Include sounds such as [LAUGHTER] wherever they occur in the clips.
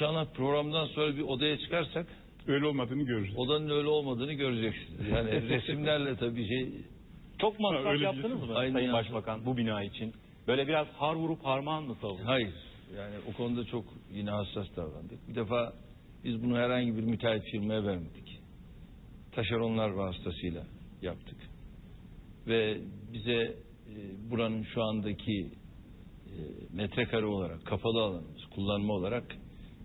İnşallah programdan sonra bir odaya çıkarsak Öyle olmadığını görürüz. odanın öyle olmadığını göreceksiniz. Yani [LAUGHS] resimlerle tabii şey Çok masraf öyle yaptınız mı Aynen Sayın ya. Başbakan bu bina için? Böyle biraz har vurup harman mı savundunuz? hayır. Yani o konuda çok yine hassas davrandık. Bir defa biz bunu herhangi bir müteahhit firmaya vermedik. Taşeronlar vasıtasıyla yaptık. Ve bize e, buranın şu andaki e, metrekare olarak kapalı alanımız kullanma olarak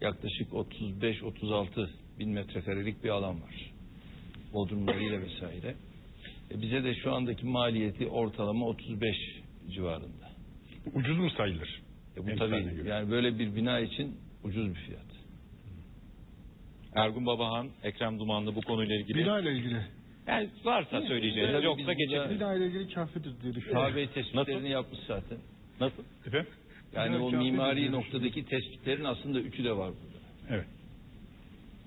yaklaşık 35-36 bin metrekarelik bir alan var. Bodrumlarıyla vesaire. E, bize de şu andaki maliyeti ortalama 35 civarında. Ucuz mu sayılır? E, bu tabii göre. yani böyle bir bina için ucuz bir fiyat. Ergun Babahan, Ekrem Dumanlı bu konuyla ilgili. Bina ile ilgili. Yani varsa söyleyeceğiniz Tabii yoksa geçebiliriz. Bina ile ilgili kafidir diye düşünüyorum. Şabe tespitlerini yapmış zaten. Nasıl? Efendim? Yani o mimari noktadaki tespitlerin aslında üçü de var burada. Evet.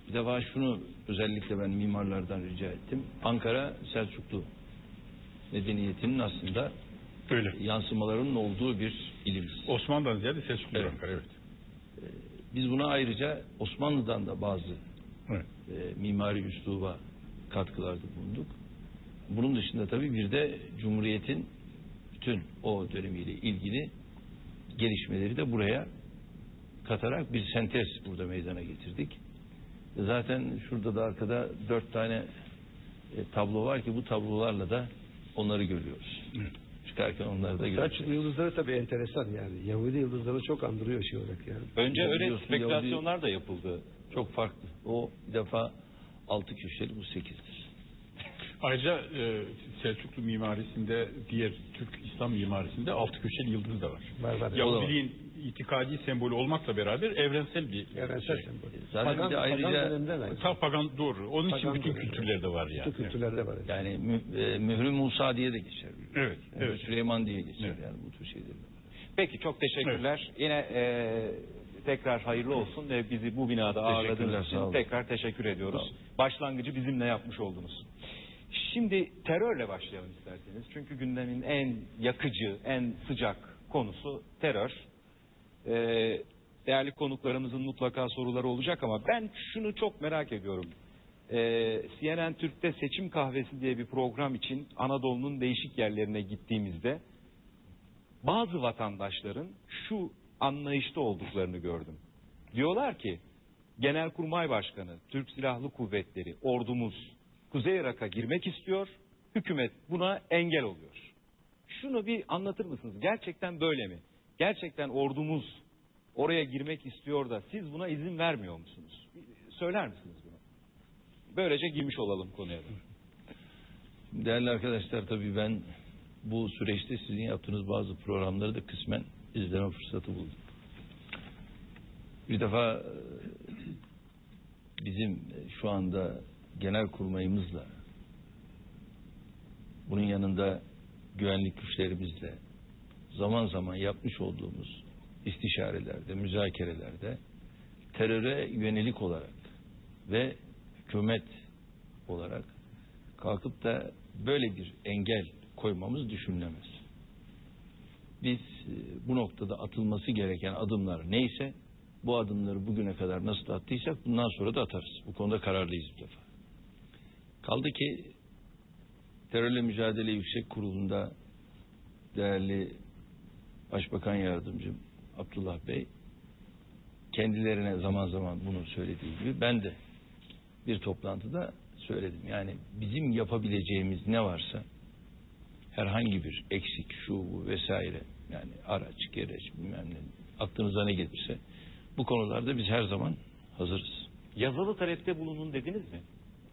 Bir defa şunu özellikle ben mimarlardan rica ettim. Ankara Selçuklu medeniyetinin aslında Öyle. yansımalarının olduğu bir ilimiz. Osmanlı'dan ziyade Selçuklu Evet. Ankara evet. Biz buna ayrıca Osmanlı'dan da bazı Evet. e, mimari üsluba katkılarda bulunduk. Bunun dışında tabii bir de Cumhuriyet'in bütün o dönemiyle ilgili gelişmeleri de buraya katarak bir sentez burada meydana getirdik. Zaten şurada da arkada dört tane e, tablo var ki bu tablolarla da onları görüyoruz. Çıkarken onları da görüyoruz. Selçuklu yıldızları tabii enteresan yani. Yahudi yıldızları çok andırıyor şey olarak yani. Önce öyle spekülasyonlar da yapıldı. Çok farklı. O bir defa altı köşeli bu sekizdir. Ayrıca e, Selçuklu mimarisinde diğer Türk İslam mimarisinde altı köşeli yıldız da var. Var, var. Yahudiliğin itikadi sembolü olmakla beraber evrensel bir Evrensel şey. sembol. Zaten Pagan, bir de ayrıca- pagan dönemde var. Ta pagan doğru. Onun için Pagan bütün dönemi. kültürlerde var yani. Bütün kültürlerde var. Yani. Yani mü, e, mührü Musa diye de geçer. Evet, Yani evet. Süleyman diye geçer Evet. yani bu tür şeyler. Peki çok teşekkürler. Yine e, tekrar hayırlı olsun ve bizi bu binada ağırladığınız için tekrar teşekkür ediyoruz. Başlangıcı bizimle yapmış oldunuz. Şimdi terörle başlayalım isterseniz. Çünkü gündemin en yakıcı, en sıcak konusu terör. Ee, değerli konuklarımızın mutlaka soruları olacak ama ben şunu çok merak ediyorum. Ee, CNN Türk'te Seçim Kahvesi diye bir program için Anadolu'nun değişik yerlerine gittiğimizde bazı vatandaşların şu anlayışta olduklarını gördüm. Diyorlar ki Genelkurmay Başkanı, Türk Silahlı Kuvvetleri, ordumuz Kuzey Irak'a girmek istiyor, hükümet buna engel oluyor. Şunu bir anlatır mısınız? Gerçekten böyle mi? Gerçekten ordumuz oraya girmek istiyor da siz buna izin vermiyor musunuz? Söyler misiniz bunu? Böylece girmiş olalım konuya da. Değerli arkadaşlar tabii ben bu süreçte sizin yaptığınız bazı programları da kısmen izleme fırsatı buldum. Bir defa e, bizim şu anda genel kurmayımızla bunun yanında güvenlik güçlerimizle zaman zaman yapmış olduğumuz istişarelerde, müzakerelerde teröre yönelik olarak ve hükümet olarak kalkıp da böyle bir engel koymamız düşünülemez. Biz e, bu noktada atılması gereken adımlar neyse bu adımları bugüne kadar nasıl attıysak bundan sonra da atarız. Bu konuda kararlıyız bu defa. Kaldı ki terörle mücadele yüksek kurulunda değerli Başbakan Yardımcım Abdullah Bey kendilerine zaman zaman bunu söylediği gibi ben de bir toplantıda söyledim. Yani bizim yapabileceğimiz ne varsa herhangi bir eksik şu bu vesaire yani araç gereç bilmem ne aklınıza ne gelirse bu konularda biz her zaman hazırız. Yazılı talepte bulunun dediniz mi?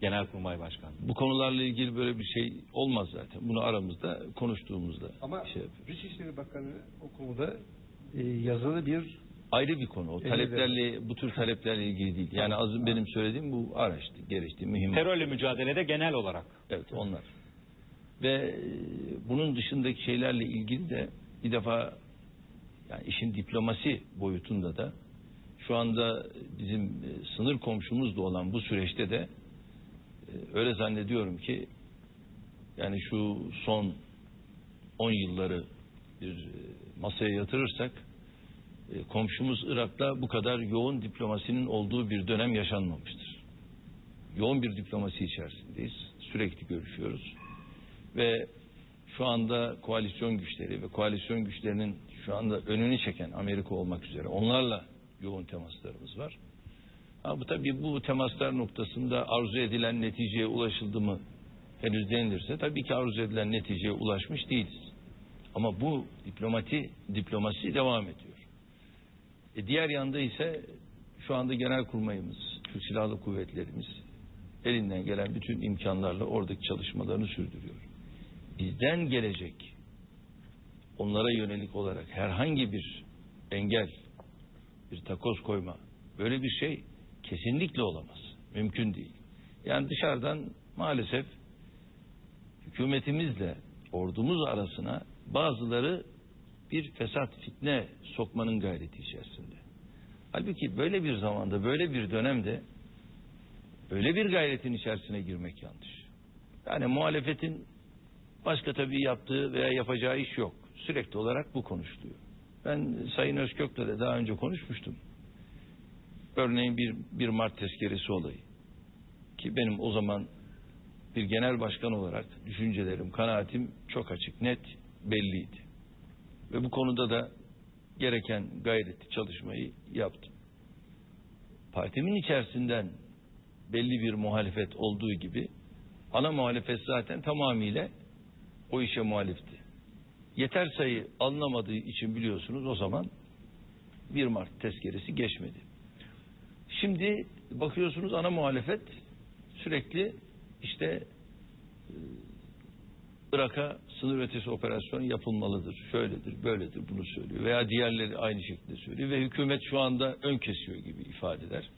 Genelkurmay Başkanı. Bu konularla ilgili böyle bir şey olmaz zaten. Bunu aramızda konuştuğumuzda Ama şey yapıyoruz. Dışişleri Bakanı o konuda e, yazılı bir ayrı bir konu. O taleplerle bu tür taleplerle ilgili değil. Yani az benim söylediğim bu araçtı, gereçti, mühim. Terörle mücadelede genel olarak. Evet onlar. Ve e, bunun dışındaki şeylerle ilgili de bir defa yani işin diplomasi boyutunda da şu anda bizim e, sınır komşumuz da olan bu süreçte de öyle zannediyorum ki yani şu son 10 yılları bir e, masaya yatırırsak e, komşumuz Irak'ta bu kadar yoğun diplomasinin olduğu bir dönem yaşanmamıştır. Yoğun bir diplomasi içerisindeyiz. Sürekli görüşüyoruz. Ve şu anda koalisyon güçleri ve koalisyon güçlerinin şu anda önünü çeken Amerika olmak üzere onlarla yoğun temaslarımız var. Bu tabii bu temaslar noktasında arzu edilen neticeye ulaşıldı mı henüz denilirse tabii ki arzu edilen neticeye ulaşmış değiliz. Ama bu diplomati diplomasi devam ediyor. E diğer yanda ise şu anda Genelkurmayımız, Türk Silahlı Kuvvetlerimiz elinden gelen bütün imkanlarla oradaki çalışmalarını sürdürüyor. Bizden gelecek onlara yönelik olarak herhangi bir engel, bir takoz koyma böyle bir şey kesinlikle olamaz. Mümkün değil. Yani dışarıdan maalesef hükümetimizle ordumuz arasına bazıları bir fesat fitne sokmanın gayreti içerisinde. Halbuki böyle bir zamanda, böyle bir dönemde öyle bir gayretin içerisine girmek yanlış. Yani muhalefetin başka tabii yaptığı veya yapacağı iş yok. Sürekli olarak bu konuşuluyor. Ben Sayın Özkök'le de daha önce konuşmuştum. Örneğin bir, bir Mart tezkeresi olayı. Ki benim o zaman bir genel başkan olarak düşüncelerim, kanaatim çok açık, net, belliydi. Ve bu konuda da gereken gayreti, çalışmayı yaptım. Partimin içerisinden belli bir muhalefet olduğu gibi ana muhalefet zaten tamamıyla o işe muhalifti. Yeter sayı alınamadığı için biliyorsunuz o zaman 1 Mart tezkeresi geçmedi. Şimdi bakıyorsunuz ana muhalefet sürekli işte e, Irak'a sınır ötesi operasyon yapılmalıdır. Şöyledir, böyledir bunu söylüyor. Veya diğerleri aynı şekilde söylüyor. Ve hükümet şu anda ön kesiyor gibi ifadeler.